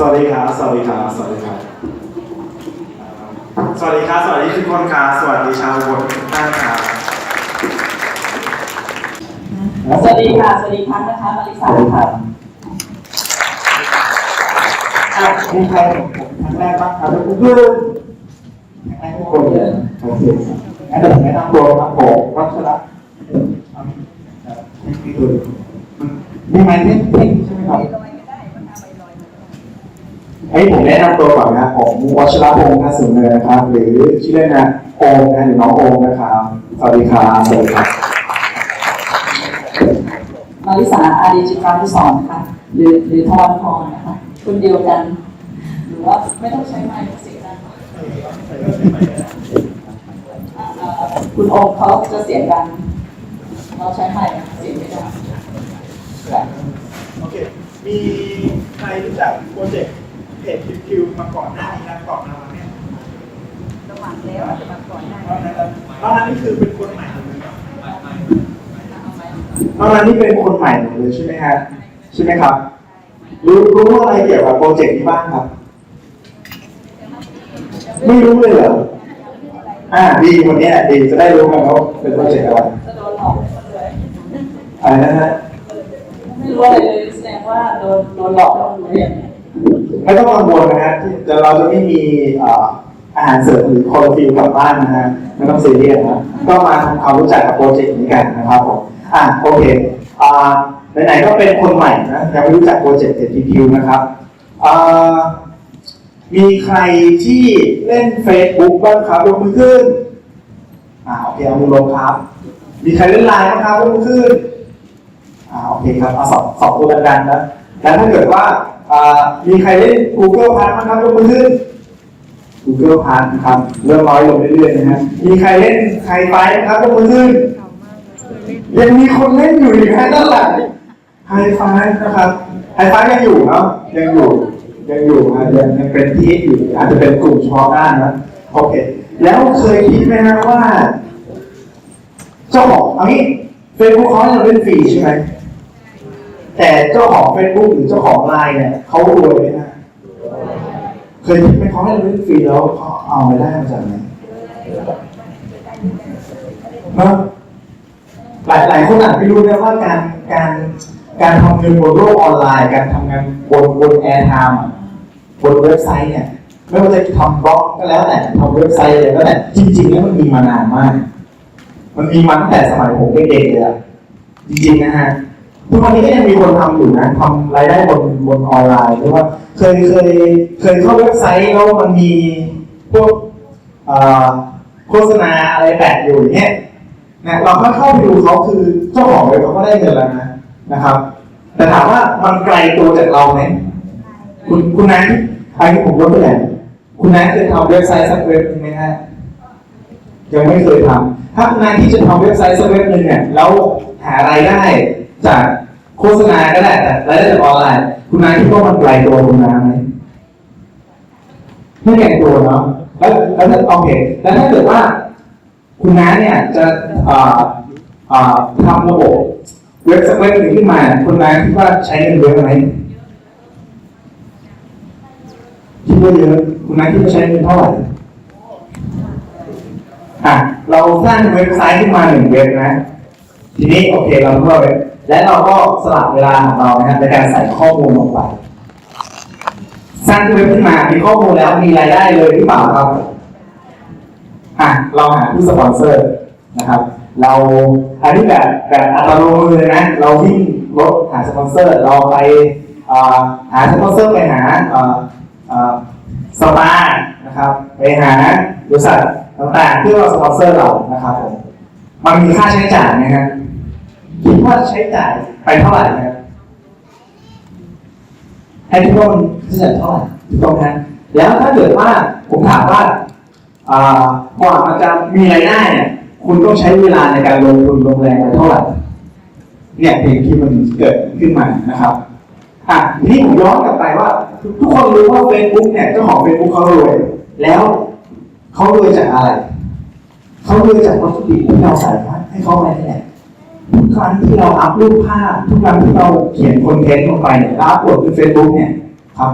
สวัสดีครับ สวัสดีครับ สวัสดีครับ สวัสดีครับ สวัสดีทุกคนครับ สวัสดีชาวอุบลทุกท่านครับ สวัสดีค่ะ สวัสดีครั้งนะคะมาริสาค่ะอะมีใครเห็นผมครั้งแรกบ้างครับทุกคนครั้งแรกทุกคนเลยโอเคงั้นเดี๋ยวผมแนะนำตัวครับผมวัชระมีไมค์เพ่งเพ่งใช่ไหมครับ ให้ผมแนะนำตัวก่อนนะครับผมวัชระพงษ์นาสุนเนินนะครับ หรือชื่อเล่นนะโอมนะหรือน้องโอมนะครับสวัสดีครับสวัสดีครับมาริสาอารีจิตรานุสรณ์ค่ะหรือหรือทอนพรนะคะคนเดียวกัน หรือว่าไม่ต้องใช้ไมค์เสียงดังอ่าคุณโอมเขาจะเสียงดังเราใช้ไมค์เสียงไม่ดังค่ะโอเคมีใครรู้จักโปรเจกต์ เพจคิวมาก่อนหน้านี้นะก่อนหน้านี้ระหว่างแล้วอาจจะมาก่อนหน้าตอนนั้นตอนนั้นนี่คือเป็นคนใหม่หมดเลยครับตอนนั้นนี่เป็นคนใหม่หมดเลยใช่ไหมฮะใช่ไหมครับ รู้รู้อะไรเกี่ยวกับโปรเจกต์นี้บ้างครับ ไม่รู้เลยเหรออ่าดีวันเนี้ยดีจะได้รู้กันว่าเป็นโปรเจกต์อะไรจะโดนหลอกเลยอะไรนะฮะไม่รู้อะไรเลยแสดงว่าโดนโดนหลอกแล้วเลย ไม่ต้องกังวลนะฮะที่เราจะไม่มีอาหารเสริมหรือคอร์ฟิลกลับบ้านนะฮะไม่ต้องซีเรียสนะก็มาทำความรู้จักกับโปรเจกต์นี้กันนะครับผมอะโอเคอ่าไหนๆก็เป็นคนใหม่นะยังไม่รู้จักโปรเจกต์ TTQ นะครับอ่ามีใครที่เล่น Facebook บ้างครับยกมือขึ้นอ่าโอเคเอามือลงครับ มีใครเล่นไลน์บ้างครับยกมือขึ้นอ่าโอเคครับเอาสองสองตัวดังๆนะแล้วถ้าเกิดว่า มีใครเล่น Google Plus บ้างครับยกมือขึ้น Google Plus นะครับเริ่มน้อยลงเรื่อยๆนะฮะมีใครเล่นไฮไฟนะครับยกมือขึ้นยังมีคนเล่นอยู่อีกนะด้านหลังไฮไฟนะครับไฮไฟยังอยู่เนาะยังอยู่ยังอยู่นะยังยังเป็นที่อยู่อาจจะเป็นกลุ่มเฉพาะด้านนะโอเค แล้วเคยคิดไหมฮะว่าเจ้าของอันนี้เฟซบุ๊กเขาให้เราเล่นฟรีใช่ไหม แต่เจ้าของเฟซบุ๊กหรือเจ้าของไลน์เนี่ยเขารวยไหมฮะเคยคิดไหมเขาให้เราเล่นฟรีแล้วเขาเอารายได้มาจากไหนเนอะหลายหลายคนอาจไม่รู้นะว่าการการการทำเงินบนโลกออนไลน์ การทำงานบนบนแอร์ไทม์บนเว็บไซต์เนี่ยไม่ว่าจะทำบล็อกก็แล้วแต่ทำเว็บไซต์อะไรก็แล้วแต่จริงๆแล้วมันมีมานานมาก มันมีมาตั้งแต่สมัยผมเด็กๆเลยอะจริงๆนะฮะ ทุกวันนี้ก็ยังมีคนทำอยู่นะทำรายได้บนบนออนไลน์หรือว่าเคยเคยเคยเข้าเว็บไซต์แล้วมันมีพวกโฆษณาอะไรแปะอยู่อย่างเงี้ยนะเราก็เข้าไปดูเขาคือเจ้าของเว็บเขาก็ได้เงินแล้วนะนะครับ แต่ถามว่ามันไกลตัวจากเราไหมคุณคุณนั้นอันนี้ผมยกตัวอย่างคุณนั้นเคยทำเว็บไซต์สักเว็บหนึงไหมฮะยังไม่เคยทำถ้าคุณนายที่จะทำเว็บไซต์สักเว็บหนึ่งเนี่ยแล้วหารายได้ จากโฆษณาก็ได้แต่รายได้จากออนไลน์คุณนายคิดว่ามันไกลตัวคุณนายไหมไม่ไกลตัวเนาะแล้วแล้วถ้าโอเคแล้วถ้าเกิดว่า คุณน้าเนี่ยจะเอ่อ่ทำระบบเว็บสักเว็บหนึ่งขึ้นมา คุณน้าคิดว่าใช้เงินเยอะไหมคิดว่าเยอะคุณน้าคิดว่าใช้เงินเท่าไหร่อะเราสร้างเว็บไซต์ขึ้นมาหนึ่งเว็บนะ ทีนี้โอเคเราเข้าเว็บ และเราก็สลับเวลาของเรานะครับในการใส่ข้อมูลลงไปสร้างเว็บขึ้นมา มีข้อมูลแล้ว มีรายได้เลยหรือเปล่าครับ อะ เราหาผู้สปอนเซอร์นะครับ เราอันนี้แบบแบบอัตโนมือเลยนะ เราวิ่งรถหาสปอนเซอร์ เราไปหาสปอนเซอร์ไปหาสปานะครับ ไปหาบริษัทต่างๆเพื่อสปอนเซอร์เรานะครับผม มันมีค่าใช้จ่ายนะฮะ คิดว่าใช้จ่ายไปเท่าไหร่นะครับให้ทุกคนใช้จ่ายเท่าไหร่ถูกต้องไหมแล้วถ้าเกิดว่าผมถามว่าอ่ากว่ามันจะมีรายได้เนี่ย คุณต้องใช้เวลาในการลงทุนลงแรงไปเท่าไหร่เนี่ยเพลงที่มันเกิดขึ้นมานะครับอะทีนี้ผมย้อนกลับไปว่า ทุกคนรู้ว่า Facebook เนี่ยเจ้าของ Facebook เขารวยแล้วเขารวยจากอะไรเขารวยจากวัตถุดิบที่เราใส่ให้เขาไปนี่แหละ ทุกครั้งที่เราอัพรูปภาพ ทุกครั้งที่เราเขียนคอนเทนต์ลงไปเนี่ยแล้วอัพโหลดขึ้น Facebook เนี่ยครับ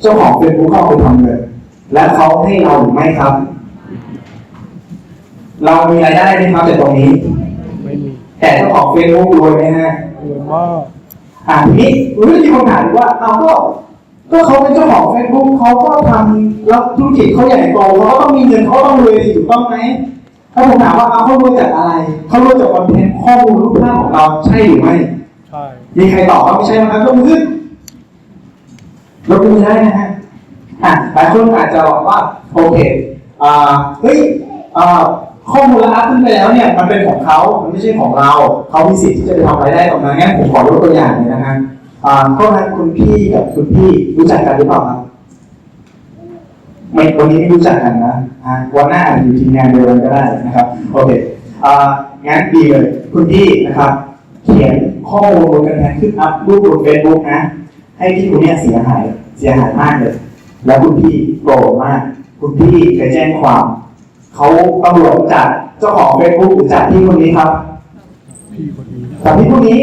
เจ้าของเฟซบุ๊กเขาเอาไปทำเงินและเขาให้เราหรือไม่ครับ เรามีรายได้ไหมครับจากตรงนี้ไม่มีแต่เจ้าของเฟซบุ๊กรวยไหมฮะรวยมากอ่าทีนี้รู้ที่คนถามว่าเอาก็ก็เขาเป็นเจ้าของเฟซบุ๊กเขาก็ทำแล้วธุรกิจเขาใหญ่โตเขาก็ต้องมีเงินเขาต้องรวยถูกต้องไหม ถ้าผมถามว่าเอาเขารวยจากอะไรเขารวยจากคอนเทนต์ข้อมูลรูปภาพของเราใช่หรือไม่ ใช่ มีใครตอบว่าไม่ใช่นะครับยกมือขึ้นยกมือได้นะฮะอะหลายคนอาจจะบอกว่าโอเคอ่าเฮ้ยอ่าข้อมูลและอัพขึ้นไปแล้วเนี่ยมันเป็นของเขา มันไม่ใช่ของเรา เขามีสิทธิ์ที่จะไปทำอะไรายได้ตรงนั้นงั้นผมขอยกตัวอย่างเลยนะฮะอ่าข้อนั้นคุณพี่กับคุณพี่รู้จักกันหรือเปล่าครับ ไม่วันนี้ไม่รู้จักกันนะฮะวันหน้าอยู่ทีมงานเดียวกันก็ได้นะครับโอเคอ่างั้นดีเลยคุณพี่นะครับ เขียนข้อมูลบนกระดานขึ้นอัพรูปบนเฟซบุ๊กนะ ให้พี่คนเนี้ยเสียหายเสียหายมากเลย แล้วคุณพี่โกรธมาก คุณพี่ไปแจ้งความเขาตำรวจจับเจ้าของเฟซบุ๊กหรือจับพี่คนนี้ครับพี่คนนี้จับพี่คนนี้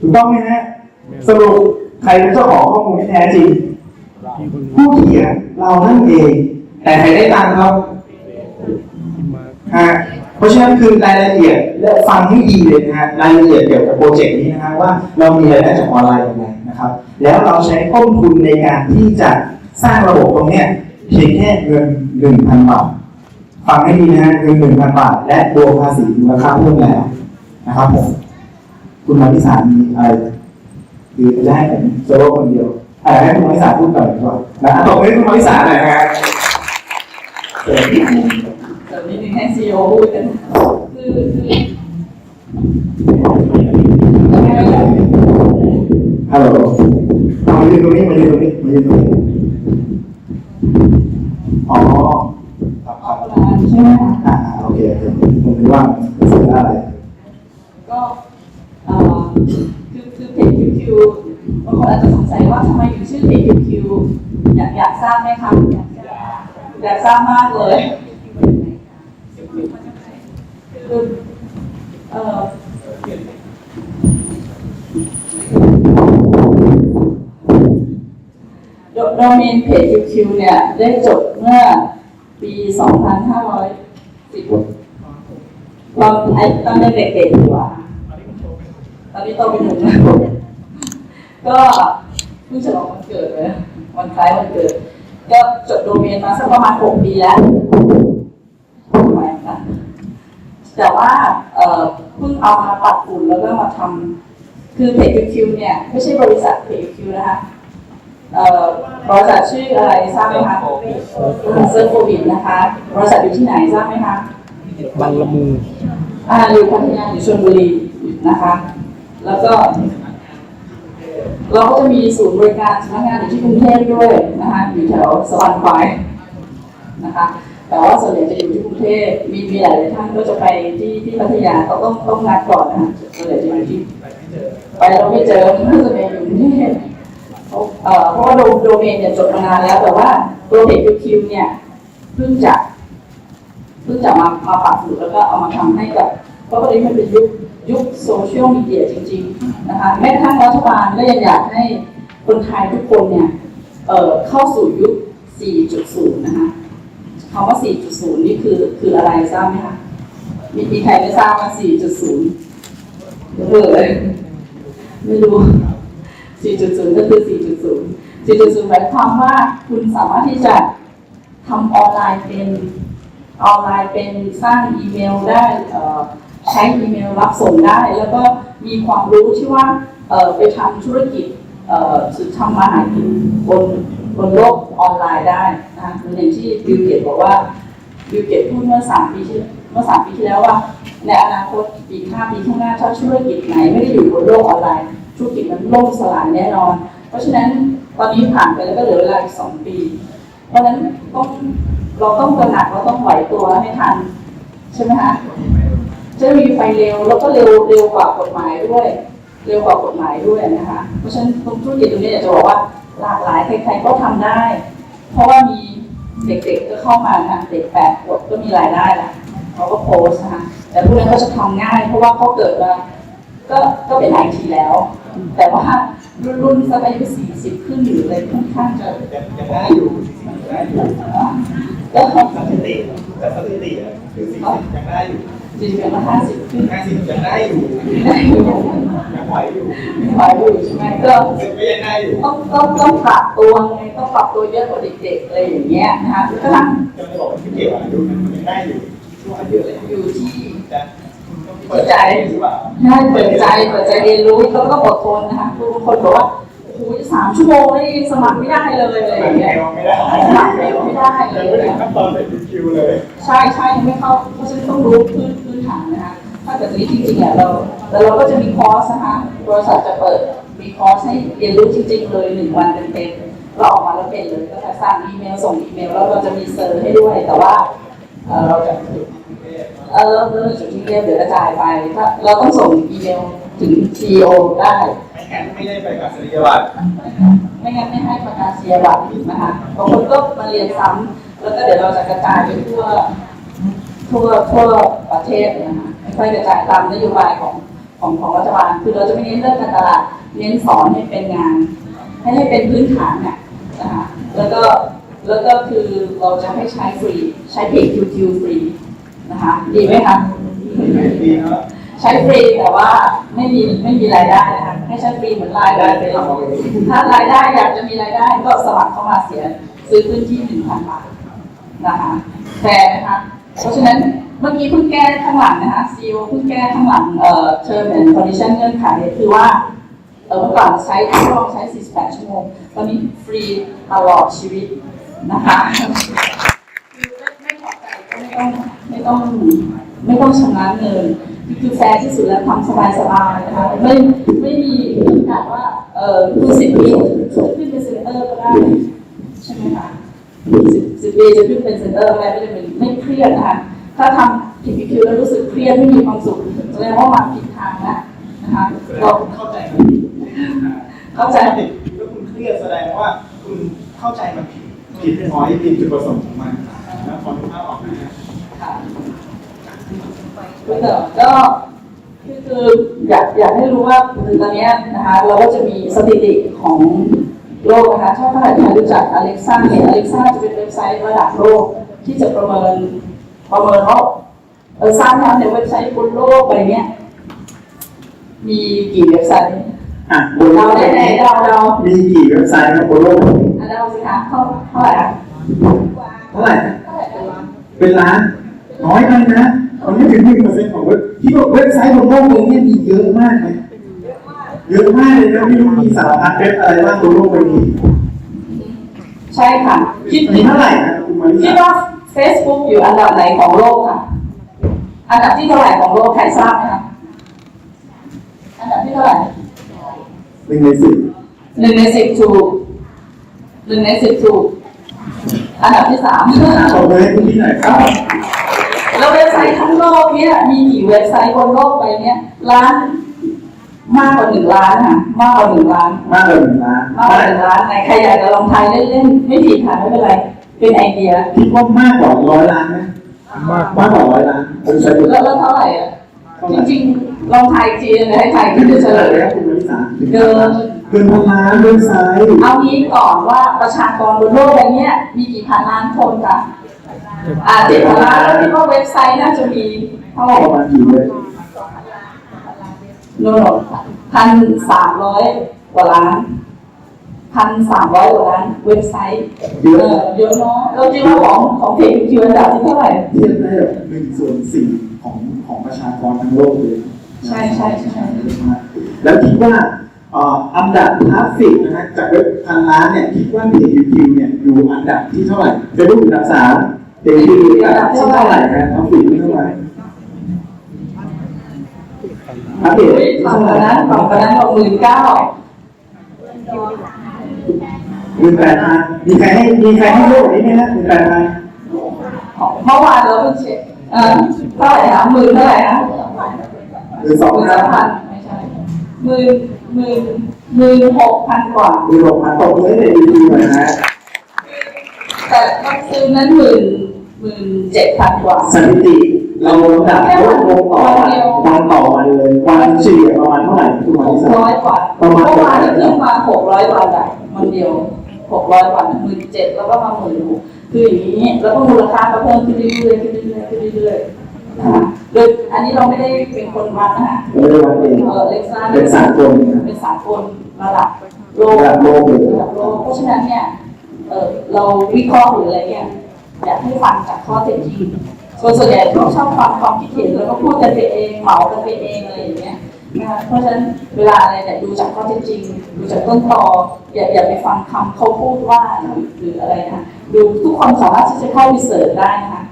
ถูกต้องไหมฮะสรุปใครเป็นเจ้าของข้อมูลที่แท้จริง ผู้เขียนเรานั่นเอง แต่ใครได้ตังครับที่มาฮะเพราะฉะนั้นคือรายละเอียดและฟังให้ดีเลยนะฮะรายละเอียดเกี่ยวกับโปรเจกต์นี้นะฮะว่าเรามีรายได้จากออนไลน์ยังไงนะครับ แล้วเราใช้ต้นทุนในการที่จะสร้างระบบตรงเนี้ยเพียงแค่เงินหนึ่งพันบาทฟังให้ดีนะฮะเงินหนึ่งพันบาท และบวกภาษีมูลค่าเพิ่มแล้วนะครับผมคุณมาริสามีอะไรคือจะให้ผมโซโล่คนเดียว อะไรให้คุณมาริสาพูดหน่อยดีกว่านะตบมือให้คุณมาริสาหน่อยนะฮะเดี๋ยวนิดนึงเดี๋ยวนิดนึงให้ซีโอพูดกันคือคือฮัลโหลเอามายืนตรงนี้มายืนตรงนี้มายืนตรงนี้อ๋อครับครับออนไลน์ใช่ไหมคะอ่าโอเคโอเคผมคิดว่ามันสื่อได้อะไรก็เอ่อคือคือเพจคิวคิว บางคนอาจจะสงสัยว่าทำไมถึงชื่อเพจคิวคิวอยากอยากทราบไหมคะอยากทราบมากเลยคือเอ่อโดโดเมนเพจคิวคิวเนี่ยได้จดเมื่อปี 2510ตอนไอ้ตอนเด็กๆดีกว่า ตอนนี้โตเป็นหนุ่มแล้ว ก็เพิ่งฉลองวันเกิดเลยวันคล้ายวันเกิด ก็จดโดเมนมาสักประมาณหกปีแล้วทำไมนะแต่ว่าเอ่อเพิ่งเอามาปรับปรุงแล้วก็มาทำคือเพจคิวเนี่ยไม่ใช่บริษัทเพจคิวนะคะเอ่อบริษัทชื่ออะไรทราบไหมคะเซอร์โควิดนะคะบริษัทอยู่ที่ไหนทราบไหมคะบางละมุงอ่าอยู่พัทยาอยู่ชลบุรีนะคะ แล้วก็ เราก็จะมีศูนย์บริการสำนักงานอยู่ที่กรุงเทพด้วยนะคะอยู่แถวสวรรค์ควายนะคะแต่ว่าส่วนใหญ่จะอยู่ที่กรุงเทพมีมีหลายท่านก็จะไปที่ที่พัทยาต้องต้องต้องนัดก่อนนะคะส่วนใหญ่จะอยู่ที่ไปเราไม่เจอก็จะไปอยู่กรุงเทพเพราะเอ่อเพราะว่าโดโดเมนเนี่ยจดมานานแล้ว แต่ว่าตัวเพจคิวเนี่ยเพิ่งจะเพิ่งจะมามาปรับปรุงแล้วก็เอามาทำให้กับเพราะว่าตอนนี้มันเป็นยุค ยุคโซเชียลมีเดียจริงๆนะคะแม้กระทั่งรัฐบาลก็ยังอยากให้คนไทยทุกคนเนี่ยเเข้าสู่ยุค 4.0 นะคะคำว่า 4.0 นี่คือคืออะไรทราบไหมคะมีมีใครไม่ทราบว่า 4.0เออไม่รู้ 4.0 ก็คือ 4.0 4.0 หมายความว่าคุณสามารถที่จะทำออนไลน์เป็นออนไลน์เป็นสร้างอีเมลได้ ใช้อีเมลรับส่งได้ แล้วก็มีความรู้ที่ว่าไปทำธุรกิจเอ่อหรือทำมาหากินบนบนโลกออนไลน์ได้นะคะเหมือนอย่างที่บิลเกตบอกว่าบิลเกตพูดเมื่อสามปีที่เมื่อสามปีที่แล้วว่า ในอนาคตปีห้าปีข้างหน้าถ้าธุรกิจไหนไม่ได้อยู่บนโลกออนไลน์ ธุรกิจมันล่มสลายแน่นอน เพราะฉะนั้นตอนนี้ผ่านไปแล้วก็เหลือเวลาอีกสองปี เพราะฉะนั้นต้องเราต้องตระหนักเราต้องไหวตัวให้ทันใช่ไหมคะ จะมีไฟเร็วแล้วก็เร็วเร็วกว่ากฎหมายด้วย เร็วกว่ากฎหมายด้วยนะคะ เพราะฉะนั้นตรงธุรกิจตรงนี้อยากจะบอกว่าหลากหลายใครๆก็ทำได้ เพราะว่ามีเด็กๆก็เข้ามานะเด็กแปดขวบก็มีรายได้ละเขาก็โพสต์นะคะแต่พวกนั้นก็จะทำง่าย เพราะว่าเขาเกิดมาก็ก็เป็นไอทีแล้ว แต่ว่ารุ่นรุ่นสักอายุสี่สิบขึ้นหรืออะไรค่อนข้างจะยังยังได้อยู่ยังได้อยู่แล้วสถิติแต่สถิติอะคือสี่สิบยังได้อยู่ สี่สิบกับห้าสิบขึ้นห้าสิบยังได้อยู่ได้อยู่ยังไหวอยู่ไหวอยู่ใช่ไหมก็สิบก็ยังได้อยู่ต้องต้องต้องปรับตัวไงต้องปรับตัวเยอะกว่าเด็กๆอะไรอย่างเงี้ยนะคะก็ทั้งจะไม่บอกว่าที่เกี่ยวกับอายุมันยังได้อยู่ช่วงอายุเลยอยู่ที่จะเปิดใจหรือเปล่าให้เปิดใจเปิดใจเรียนรู้แล้วก็อดทนนะคะคือบางคนบอกว่าโอ้โหสามชั่วโมงนี่สมัครไม่ได้เลยอะไรอย่างเงี้ยไม่ได้สมัครเร็วไม่ได้ยังไม่ถึงขั้นตอนเป็นคิวเลย ใช่ใช่ยังไม่เข้าเพราะฉะนั้นต้องรู้พื้น พื้นฐานนะคะถ้าเกิดตรงนี้จริงๆอะเราแล้วเราก็จะมีคอร์สนะคะบริษัทจะเปิดมีคอร์สให้เรียนรู้จริง ๆ เลยหนึ่งวันเต็มๆเราออกมาแล้วเป็นเลยก็จะสร้างอีเมลส่งอีเมลแล้วเราจะมีเซอร์ให้ด้วยแต่ว่าเอ่อเราจะเออเราเราจุดที่เรียนเดี๋ยวกระจายไปถ้าเราต้องส่งอีเมลถึง CEO ได้ไม่งั้นไม่ได้ไปกับสริยวัตรไม่งั้นไม่ให้ประกาศเสียบัตรนะคะบางคนก็มาเรียนซ้ำแล้วก็เดี๋ยวเราจะกระจายไปทั่ว ทั่วทั่วประเทศเลยนะคะค่อยๆกระจายตามนโยบายของของของรัฐบาลคือเราจะไม่เน้นเรื่องการตลาดเน้นสอนให้เป็นงาน ให้ให้เป็นพื้นฐานเนี่ยนะคะแล้วก็แล้วก็คือเราจะให้ใช้ฟรีใช้เพจ YouTube ฟรีนะคะดีไหมคะดีเนาะใช้ฟรีแต่ว่าไม่มีไม่มีรายได้นะคะให้ใช้ฟรีเหมือนรายได้ไปเลยถ้ารายได้อยากจะมีรายได้ก็สมัครเข้ามาเสีย ซื้อพื้นที่หนึ่งพันบาทนะคะแฟร์นะคะ เพราะฉะนั้นเมื่อกี้เพิ่งแก้ข้างหลังนะคะ CEO เพิ่งแก้ข้างหลังเอ่อ term and condition เงื่อนไขคือว่าเมื่อก่อนใช้ทดลองใช้ 48 ชั่วโมง ตอนนี้ฟรีตลอดชีวิตนะคะคือไม่ไม่พอใจก็ไม่ต้องไม่ต้องไม่ต้องชำระเงินคือแฟร์ที่สุดแล้วทำสบายๆนะคะไม่ไม่มีจำกัดว่าเออคือสิบปีขึ้นเป็นเซ็นเตอร์ก็ได้ สิบสิบปีจะขึ้นเป็นเซ็นเตอร์ก็ได้ไม่ได้เป็นไม่เครียดนะคะถ้าทำผิดคิวแล้วรู้สึกเครียดไม่มีความสุขแสดงว่ามาผิดทางแล้วนะคะเราเข้าใจเข้าใจผิดแล้วคุณเครียดแสดงว่าคุณเข้าใจมันผิดผิดพอยผิดจุดประสงค์ของมันแล้วพอทุกภาพออกนะค่ะคุณเต๋อก็คือคืออยากอยากให้รู้ว่าคือตอนเนี้ยนะคะเราก็จะมีสถิติของ โลกนะคะ ถ้าใครใครรู้จัก Alexa เนี่ย Alexa จะเป็นเว็บไซต์ระดับโลกที่จะประเมินประเมินว่าเออสร้างทำในเว็บไซต์บนโลกไปเนี้ย มีกี่เว็บไซต์อะบนโลเรากได้ไหนเราเรามีกี่เว็บไซต์นบนโลกนี้อันเราสิคะเท่าเท่าไหร่อะเท่าไหร่นะเท่าไหร่เป็นล้านเป็นล้านน้อยไปนะมันไม่ถึงหนึ่งเปอร์เซ็นต์ของเว็บที่บอกเว็บไซต์บนโลกเนี่ยมีเยอะมากไหม เยอะมากเลยนะไม่รู้มีสารพัดเว็บอะไรบ้างบนโลกใบนี้ใช่ค่ะ คิดมีคิดเท่าไหร่นะคุณมาริคิดสาว่า Facebook อยู่อันดับไหนของโลกค่ะ อันดับที่เท่าไหร่ของโลกใครทราบไหมคะอันดับที่เท่าไหร่หนึ่งในสิบหนึ่งในสิบถูกหนึ่งในสิบถูกอันดับที่สาม ขอบคุณให้คุณพี่หน่อยครับแล้วเว็บไซต์ทั้งโลกเนี่ยมีกี่เว็บไซต์บนโลกใบเนี้ยล้าน มากกว่าหนึ่งล้านค่ะมากกว่าหนึ่งล้าน มากกว่าหนึ่งล้านมากกว่าหนึ่งล้านไหนใครอยากจะลองทายเล่นๆไม่ผิดค่ะไม่เป็นไร เป็นไอเดียคิดว่ามากกว่าร้อยล้านไหมมากมากกว่าร้อยล้านผมใช้แล้วแล้วเท่าไหร่อะจริงๆลองทายอีกทีเลยให้ทายๆที่ที่จะจะเฉเฉลลยยนะคุณมาริสาเกินเกินพันล้านเว็บไซต์เอางี้ก่อนว่าประชากรบนโลกใบเนี้ยมีกี่พันล้านคนคะอ่าเจ็ดพันล้านแล้วคิดว่าเว็บไซต์น่าจะมีเท่าไหร่ประมาณกี่เว็บ โน่นพันสามร้อยกว่าล้านพันสามร้อยกว่าล้านเว็บไซต์เยอะเออเยอะเนาะเราคิดว่าของของเพจคิวอันดับที่เท่าไหร่เทียบได้แบบหนึ่งส่วนสี่ของของประชากรทั้งโลกเลยใช่ใช่ใช่แล้วคิดว่าอันดับทราฟฟิกนะฮะจากเว็บพันล้านเนี่ยคิดว่าเพจยูทิวเนี่ยอยู่อันดับที่เท่าไหร่เฟซบุ๊กอันดับสามเพจยูทิวอันดับที่เท่าไหร่นะทราฟฟิกที่เท่าไหร่ อัปเดตฝั่งนั้นฝั่งนั้นบอกหมื่นเก้าหมื่นแปดพันมีใครให้มีใครให้โลกนี้ไหมฮะหมื่นแปดพันเมื่อวานเราเพิ่งเช็คเออเท่าไหร่คะหมื่นเท่าไหร่คะหรือสองหมื่นสานมพันไม่ใช่หมื่นหมื่นหมื่นหกพันกว่าหรือหกพันตกเลยในยูทิวหน่อยนะแต่วัคซีนนั้นหมื่นหมื่นเจ็ดพันกว่าสถิติ เราดับลดลงต่อวันวันต่อวันเลยวันเฉลี่ยประมาณเท่าไหร่ทุกวันหที่กสามร้อยกว่าประมาณเมื่อวานนี้ขึ้นมาหกร้อยวันอะมันเดียวหกร้อยวันหมื่นเจ็ดแล้วก็มาหมื่นหกคืออย่างนี้แล้วก็มูลค่าก็เพิ่มขึ้นเรื่อยๆขึ้นเรื่อยๆขึ้นเรื่อยๆนะคะโดยอันนี้เราไม่ได้เป็นคนวัดนะคะไม่ได้วันเองเออเล็กซ่าเป็นสากลนะเป็นสากลระดับโลกระดับโลกเลยระดับโลกเพราะฉะนั้นเนี่ยเออเราวิเคราะห์หรืออะไรเนี่ยอยากให้ฟังจากข้อเท็จจริง ส่วนส่วนใหญ่ก็ชอบฟังความคิดเห็นแล้วก็พูดกันไปเองเหมากันไปเองอะไรอย่างเงี้ยนะคะเพราะฉะนั้นเวลาอะไรเนี่ยดูจากข้อเท็จจริง ดูจากต้นตออย่าอย่าไปฟังคำเขาพูดว่าหรืออะไรนะคะดูทุกคนสามารถที่จะเข้าไปเสิร์ชได้นะคะ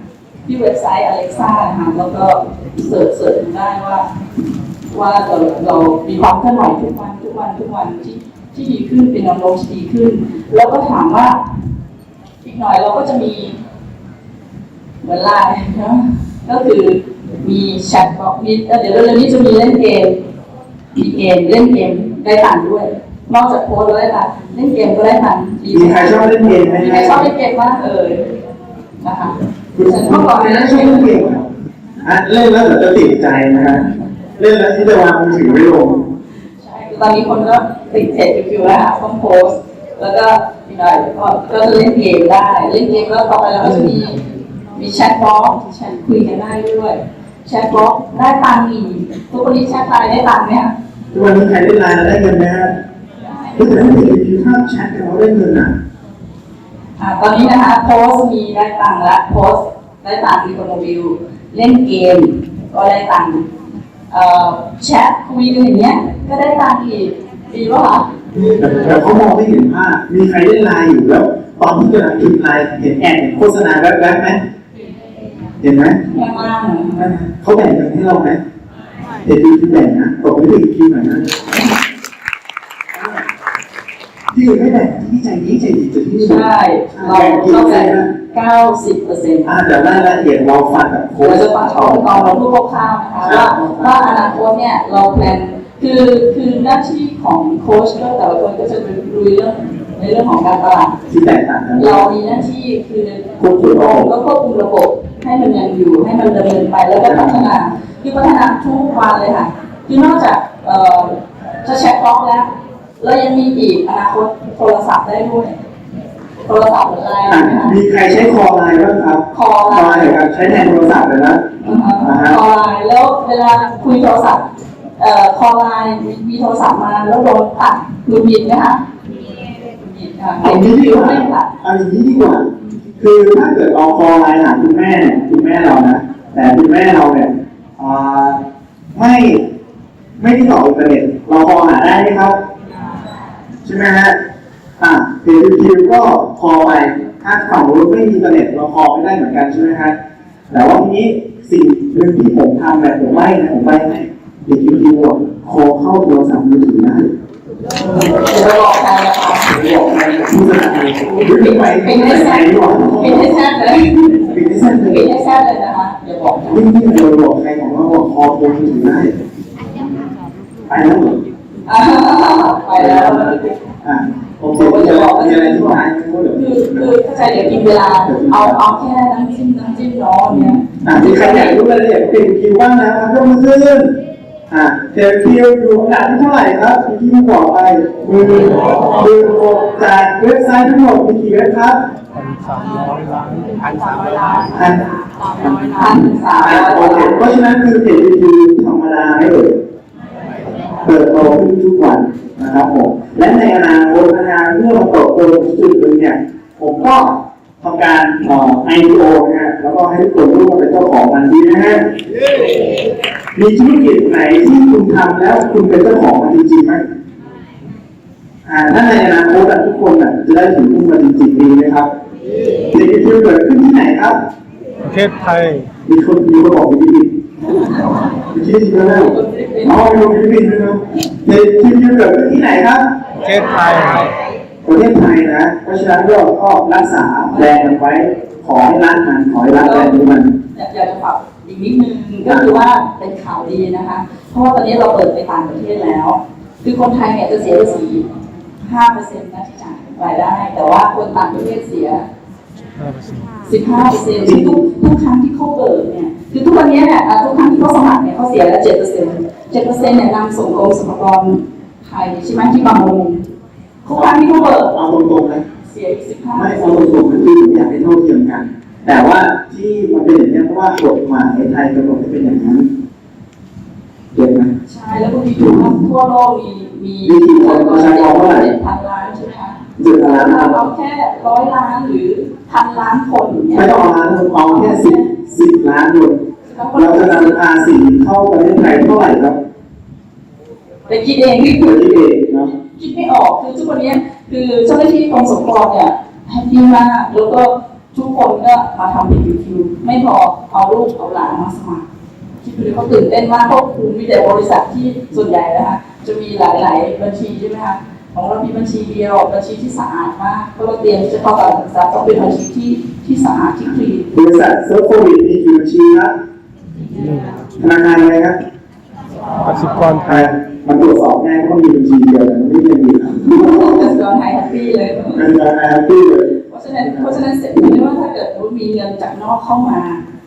ที่เว็บไซต์ Alexa นะคะแล้วก็เสิร์ชเสิร์ชดูได้ว่า ว่าเราเรามีความเคลื่อนไหวทุกวันทุกวันทุกวันที่ที่ดีขึ้นเป็นแนวโน้มที่ดีขึ้น แล้วก็ถามว่าอีกหน่อยเราก็จะมี เหมือนไลน์นะก็คือมีแชทบอกมีเอ่อเดี๋ยวเร็วๆนี้จะมีเล่นเกมมีเกมเล่นเกมได้ตังค์ด้วย นอกจากโพสต์แล้วได้ตังค์เล่นเกมก็ได้ตังค์ดีมีไหมใครชอบเล่นเกมไหมมีใครชอบเล่นเกมบ้างเอ่ยนะคะคุณฉันเมื่เมื่ออก่ก่ออนนเนี่เนี่ยยชอบเล่นเกมเหรออะเล่นแล้วเดี๋ยวจะติดใจนะฮะเล่นแล้วที่จะวางมือถือไม่ลงใช่คือตอนนี้คนก็ติดเทรดคิวๆแล้วค่ะต้องโพสต์แล้วก็อีกหน่อยก็ก็จะเล่นเกมได้ เล่นเกมแล้วต่อไปเราก็จะมี มีแชทบล็อกแชทคุยกันได้ด้วยแชทบล็อกได้ตังค์อีกทุกคนนี้แชทไลน์ได้ตังค์ไหมคะทุกวันนี้ใครเล่นไลน์แล้วได้เงินไหมฮะคือแต่ถ้าเด็กพิมพ์ภาพแชทกันเราได้เงินอะอ่าตอนนี้นะคะโพสต์มีได้ตังค์ละโพสต์ได้ตังค์มีคนมาวิวเล่นเกมก็ได้ตังค์เอ่อแชทคุยกันอย่างเงี้ยก็ได้ตังค์อีกดีป่ะคะแต่แต่เขามองไม่เห็นภาพมีใครเล่นไลน์อยู่แล้ว ตอนที่กำลังพิมพ์ไลน์เห็นแอดเห็นโฆษณาแวบๆไหม เห็นไหมข้างล่างเขาแบ่งกันให้เราไหมเห็นดีที่แบ่งนะตกไปถึงคิวหน่อยนะที่อื่นไม่แบ่งที่ใจดีใจดีจะที่นี่ใช่เราแบ่งกี่เราเปอร์เซ็แบ่นงต์นะเก้าสิบเปอร์เซ็นต์อาจจะรายละเอียดเราฟังกับโค้เราชจะฟังตอนตอนเราพูดคร่าวๆนะคะว่าว่าอนาคตเนี่ยเราแพลนคือคือหน้าที่ของโค้ชก็แต่ละคนก็จะลุยเรื่องในเรื่องของการตลาดที่แตกต่างกันเรามีหน้าที่คือควบคุมระบบก็ควบคุมระบบ ให้มันยังอยู่ให้มันดำเนินไปแล้วก็พัฒนาคือพัฒนาทุกวันเลยค่ะคือนอกจากเอ่อจะแชทบล็อกแล้วแล้วยังมีอีกอนาคตโทรศัพท์ได้ด้วยโทรศัพท์หรืออะไรอะนะคะมีใครใช้คอไลน์บ้างครับ คอไลน์น์กับใช้แทนโทรศัพท์เลยนะอ่าฮะคอไลน์แล้วเวลาคุยโทรศัพท์เอ่อคอไลน์มีมีโทรศัพท์มาแล้วโดนตัดหรือผิดนะคะผิดค่ะเอางี้ดีกว่าไม่ตัดเอาอย่างนี้ดีกว่า คือถ้าเกิดเราคอไลน์หาคุณแม่คุณแม่เรานะ แต่คุณแม่เราเนี่ยไม่ไม่ได้ต่ออินเทอร์เน็ตเราคอหาได้ไหมครับ ใช่ไหมฮะอะเพจคิวก็คอไปถ้าฝั่งนู้นไม่มีอินเทอร์เน็ตเราคอไม่ได้เหมือนกันใช่ไหมฮะแต่ว่าทีนี้สิ่งหนึ่งที่ผมทำแบบผมไม่นะผมไม่ให้เด็กคิวคิวอะคอเข้าโทรศัพท์มือถือได้ ปิดไว้ปิดให้แซ่บปิดให้แซ่บเลยปิดให้แซ่บเลปิดให้แซ่บเลยนะคะอย่าบอกนะนี่นี่เราบอกใครของเราบอกคอโทรมือถือได้ไปแล้วเหรออ่าไปแล้วอะโอเคมีอะไรมีอะไรที่ว่าให้พูดเหรคือคือเข้าใจเดี๋ยวกินเวลาเอาเอาแค่น้ำจิ้มน้ำจิ้มน้องเนี่ยอะมีใครอยากรู้รายละเอียดปิดคิวบ้างนะครับยกมือขึ้น อะเทปคิวอยู่อันดับที่เท่าไหร่ครับที่ที่บอกไปมือมือหกจากเว็บไซต์ทั้งหมดมีกี่เว็บครับพันสามร้อยล้านพันสามร้อยล้านพันพันสามอะโอเคเพราะฉะนั้นคือเพจรีวิวธรรมดาไม่เอ่ยเติบโตขึ้นทุกวันนะครับผมและในอนาคตนะฮะเมื่อมันเติบโตถึงจุดหนึ่งเนี่ยผมก็ ทำการเอ่อ IPO นะฮะแล้วก็ให้ทุกคนร่วมเป็นเจ้าของมันดีนะฮะมีธุรกิจไหนที่คุณทำแล้วคุณเป็นเจ้าของมันจริงๆไหมอ่าถ้าในอนาคตอะทุกคนอะจะได้ถือหุ้นมันจริงๆดีไหมครับเด็กคิวเกิดขึ้นที่ไหนครับ ประเทศไทย มีคนมีคนบอกฟิลิปปินส์มีคิดจริงแล้วอ๋อมีคนฟิลิปปินส์ด้วยนะเด็กคิวเกิดขึ้นที่ไหนครับ ประเทศไทย ประเทศไทยนะเพราะฉะนั้นก็ก็รักษาแบรนด์มันไว้ ขอให้รักมันขอให้รักแบรนด์นี้มันอยากอยากจะฝากอีกนิดนึงก็คือว่าเป็นข่าวดีนะคะ เพราะว่าตอนนี้เราเปิดไปต่างประเทศแล้ว คือคนไทยเนี่ยจะเสียภาษี5%นะที่จ่ายรายได้ แต่ว่าคนต่างประเทศเสียห้าเปอร์เซ็นต์สิบห้าเปอร์เซ็นต์ทุกทุกครั้งที่เขาเปิดเนี่ยคือทุกวันเนี้ยเนี่ยอะทุกครั้งที่เขาสมัครเนี่ยเขาเสียละเจ็ดเปอร์เซ็นต์เจ็ดเปอร์เซ็นต์เนี่ยนำส่งกรมสรรพากรไทยใช่ไหมที่บางมุม ทุกครั้งที่เขาเปิดเอาตรงๆนะเสียอีกสิบห้าไม่เอาตรงๆนะคือผมอยากให้เท่าเทียมกัน แต่ว่าที่มันเป็นอย่างนี้ยเพราะว่ากฎหมายไทยกำหนดให้เป็นอย่างนั้นเก็ตไหมใช่แล้วก็มีทั่วทั่วโลกมีมีมีกี่คนประชากรเท่าไหร่เจ็ดพันล้านใช่ไหมคะเจ็ดล้านถ้านะคเรารับแค่ร้อยล้านหรือพันล้านคนอย่างเงี้ยไม่ต้องเอาล้านเอาแค่สิบสิบล้านเดียวเราจะนำภาษีเข้าประเทศไทยเท่าไหร่ครับไปคิดเองเดี๋ยวที่เองเนาะ คิดไม่ออกคือทุกวันเนี้ยคือเจ้าหน้าที่กรมสรรพากรเนี่ยแฮปปี้มากแล้วก็ทุกคนก็มาทำเป็นคิวๆไม่พอเอาลูกเอาหลานมาสมัครคิดดูดิเขาตื่นเต้นมากเพราะคุณมีแต่บริษัทที่ส่วนใหญ่นะคะจะมีหลาย ๆ บัญชีใช่ไหมคะของเรามีบัญชีเดียวบัญชีที่สะอาดมากเพราะเราเตรียมที่จะเข้าตลาดหลักทรัพย์ต้องเป็นบัญชีที่ที่สะอาดที่คลีนบริษัทเซิร์ฟโควิดมีกี่บัญชีครับธนาคารอะไรครับกสิกรไทอ่าย มันตรวจสอบง่ายเพราะมีบัญชีเดียวมันไม่ได้มีครับเกษตรกรไทยแฮปปี้เลยเป็นการแฮปปี้เลยเพราะฉะนั้นเพราะฉะนั้นเสร็จไม่ว่าถ้าเกิดมีเงินจากนอกเข้ามา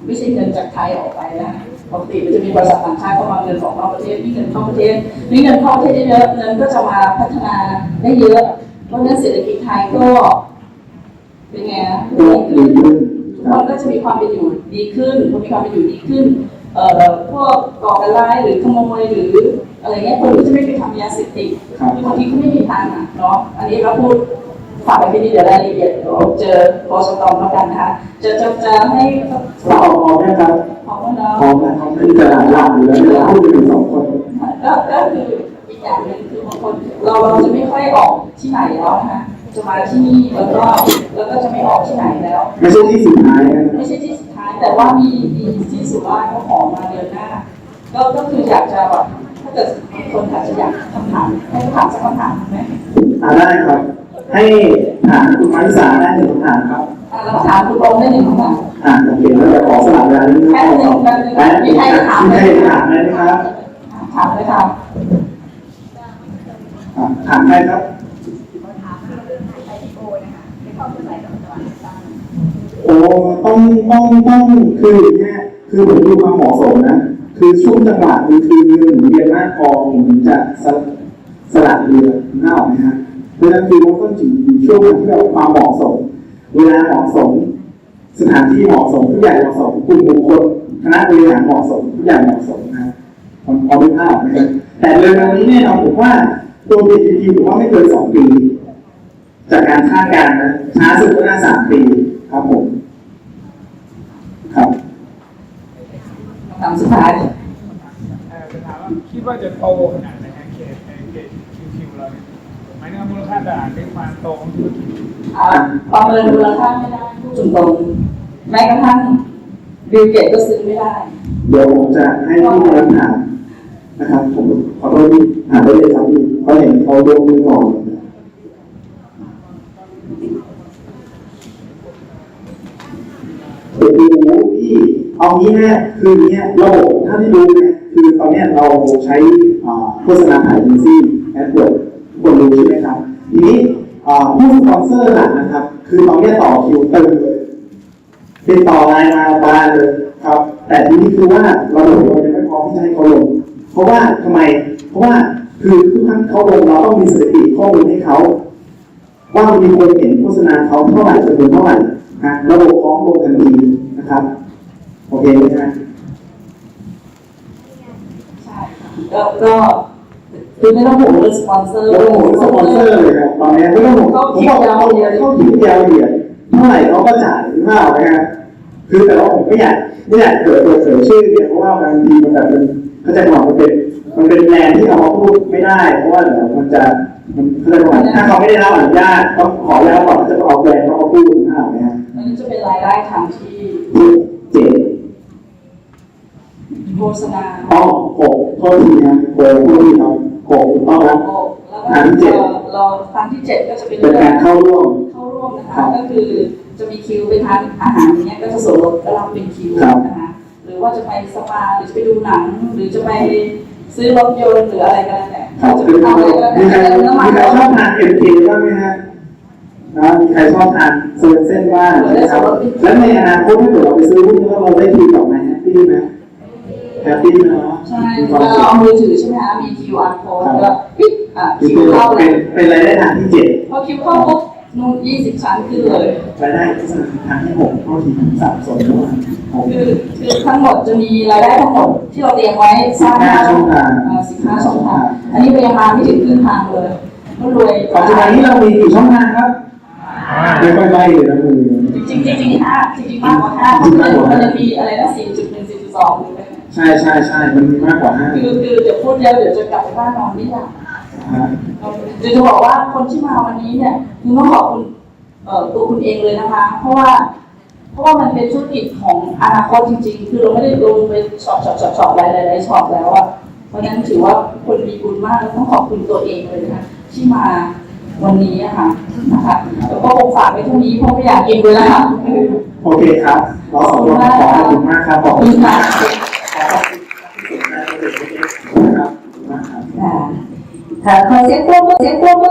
ไม่ใช่เงินจากไทยออกไปนะปกติมันจะมีบริษัทต่างชาติเข้ามาเงินออกนอกประเทศมีเงินเข้าประเทศมีเงินเข้าประเทศเยอะเงินก็จะมาพัฒนาได้เยอะ เพราะฉะนั้นเศรษฐกิจไทยก็ เป็นไงนะดีขึ้นทุกคนก็จะมีความเป็นอยู่ดีขึ้นมีความเป็นอยู่ดีขึ้น พวกก่อการร้ายหรือขโมยหรืออะไรเงี้ยคนก็จะไม่ไปทำยาเสพติดครับบางทีเขาไม่มีตังค์อะเนาะอันนี้เราพูดฝากไปที่นี่เดี๋ยวรายละเอียดเดี๋ยวเจอโพสต์ตอมแล้วกันนะคะจะจะจะให้เราออกพร้อมนะครับของว่าเนาะพร้อมนะครับไม่ได้หลายหลักอยู่แล้วเราพูดถึงสองคนก็ก็คืออีกอย่างหนึ่งคือบางคนเราเราจะไม่ค่อยออกที่ไหนแล้วนะคะ จะมาที่นี่แล้วก็แล้วก็จะไม่ออกที่ไหนแล้ว ไม่ใช่ที่สุดท้ายนะครับไม่ใช่ที่สุดท้ายแต่ว่ามีมีที่สุราษฎร์เขาขอมาเดือนหน้าก็ก็คืออยากจะแบบถ้าเกิดคนอาจจะอยากคำถามให้ถามสักคำถามไหมอ่าได้ครับ ให้ถามคุณมาริสาได้หนึ่งคำถามครับอะแล้วถามคุณโอมได้หนึ่งคำถามอ่าโอเคแล้วจะขอสลับเวลานิดนึงแป๊บนึงแป๊บนึงแป๊บนึมีงใครครับจะถามมีไหมใครจะถามได้ไหมครับถามเลยค่ะอ่าถามได้ครับ ขอถามเรื่องไอทีโอนะคะในข้อมูลใส่กับสวัสดิการ ต้องต้องต้องคืออย่างเงี้ยคือผมดูความเหมาะสมนะ คือช่วงจังหวะนี้คือเงินหมุนเวียนมากพอผมถึงจะสละสละเรือหน้าออกไหมฮะเพราะฉะนั้นคือมันต้องอยู่ช่วงที่แบบความเหมาะสม เวลาเหมาะสม สถานที่เหมาะสมทุกอย่างเหมาะสมกลุ่มบุคคลคณะบริหารเหมาะสมทุกอย่างเหมาะสมนะผมพอไม่ภาพนะครับแต่เรื่องนี้เนี่ยเราผมว่าตัว PPP ผมว่าไม่เกินสองปี จากการคาดการณ์นะช้าสุดก็น่าสามปีครับผม ครับคำถามสุดท้ายเอ่อจะถามว่าคิดว่าจะโตขนาดไหนฮะเขตเอ่อเขตคิวคิวเราเนี่ยหมายถึงมูลค่าตลาดในความโตของธุรกิจอ่าประเมินมูลค่าไม่ได้พูดตรงๆแม้กระทั่งบิลเกตก็ซื้อไม่ได้ เดี๋ยวผมจะให้พี่คนนั้นถามนะครับผมขอโทษที่ถามได้เลยครับพี่เพราะเห็นเขายกมือก่อน โอ้โหพี่เอางี้แน่คือเนี้ยระบบถ้าที่ดูเนี่ยคือตอนเนี้ยเราใช้โฆษณาขายเอเจนซี่แอดเวิร์ดคนรู้ใช่ไหมครับ ทีนี้ผู้สปอนเซอร์หลักนะครับ คือตอนเนี้ยต่อคิวเติมเลยติดต่อไลน์มาบานเลยครับ แต่ทีนี้คือว่าเราเรายังไม่พร้อมที่จะให้เขาลง เพราะว่าทำไม เพราะว่าคือทุกครั้งเขาลงเราต้องมีสถิติข้อมูลให้เขา ว่ามีคนเห็นโฆษณาเขาเท่าไหร่จำนวนเท่าไหร่ นะระบบพร้อมลงทันทีนะครับ โอเคไหมครับใช่ค่ะก็ก็คือไม่ต้องห่วงเรื่องสปอนเซอร์แล้วผมสปอนเซอร์เลยครับตอนนี้ไม่ต้องผมผมบอกเขาเข้าถึงยาวเหยียดเท่าไหร่เขาก็จ่ายหรือเปล่านะครับคือแต่ว่าผมไม่อยากไม่อยากเกิดเปิดเผยชื่อเนี่ยเพราะว่าบางทีมันแบบเป็นเขาใจะบอกมันเป็นมันเป็นแบรนด์ที่เอามาพูดไม่ได้ เพราะว่าเดี๋ยวมันจะมันเขาเรียกว่าถ้าเขาไม่ได้รับอนุญาตต้องขอแล้วก่อนจะเอาแบรนด์เขามาพูดนะครับนะฮะมันจะ เป็นรายได้ทางที่เจ็ดโฆษณาอ๋อหกโทษทีนะโกงโทษทีครับหกถูกต้องแล้วโอ้แล้วก็ทางที่เจ็ดเราทางที่เจ็ดก็จะเป็นเป็นเรื่องการเข้าร่วมเข้าร่วมนะคะก็คือจะมีคิวไปทานอาหารอย่างเงี้ยก็จะส่วนลดก็รับเป็นคิวครับนะคะหรือว่าจะไปสปาหรือจะไปดูหนัง หรือจะไปซื้อรถยนต์หรืออะไรก็แล้วแต่ครับจะมีไปใครทำอะไรก็แล้วแต่มีใครน้ำมันชอบทานเอ็มเคบ้างไหมฮะ นะมีใครชอบทานเซเว่นเส้นบ้างนะครับแล้วในอนาคตถ้าเกิดเราไปซื้อพวกนี้แล้วเราได้ทีกลับมาแฮปปี้ไหมแฮปปี้เนาะใช่เวลาเราเอามือถือใช่ไหมคะมี QR code ก็ปิ๊บอะคือคิวเข้าเป็แล้นวเป็นรายได้ฐานที่เจ็ดพอคิวเข้าปุ๊บนู่น20ชั้นขึ้นเลยรายได้ที่สถานที่หกเท่าที่สับสนด้วยหกคือคือทั้งหมดจะมีรายได้ทั้งหมดที่เราเตรียมไว้สร้าง15ช่องทางสิบห้าช่องทางอันนี้เรายังมาไม่ถึงครึ่งทางเลยก็รวยปัจจุบันนี้เรามีกี่ช่องทางครับ ไม่ค่อยไล่เลยนะมือจริงจริงๆห้าจริงๆมากกว่าห้าเพราะมันจะมีอะไรนะสี่จุดหนึ่งสี่จุดสองใช่ใช่ใช่มันมีมากกว่าห้าคือคือเดี๋ยวพูดเยอะเดี๋ยวจะกลับไปบ้านนอนไม่หลับฮะเดี๋ยวจะบอกว่าคนที่มาวันนี้เนี่ยคือต้องขอบคุณเอ่อตัวคุณเองเลยนะคะ เพราะว่า เพราะว่ามันเป็นธุรกิจของอนาคตจริง ๆ คือเราไม่ได้ลงไปช็อปช็อปช็อปช็อปหลายหลายช็อปแล้วอะเพราะนั้นถือว่าคนมีบุญมากต้องขอบคุณตัวเองเลยนะคะที่มา วันนี้อะค่ะนะคะแล้วก็คงฝากไว้เท่านี้เพราะไม่อยากกินเลยละค่ะโอเคครับเราสองคนขอขอบคุณมากครับขขออบบคุคุณณครัค่ะบขอบคุณที่สนใจประเด็นนี้นะครับขอบคุณมากครับค่ะขอเสียงปรบมือเสียงปรบมือ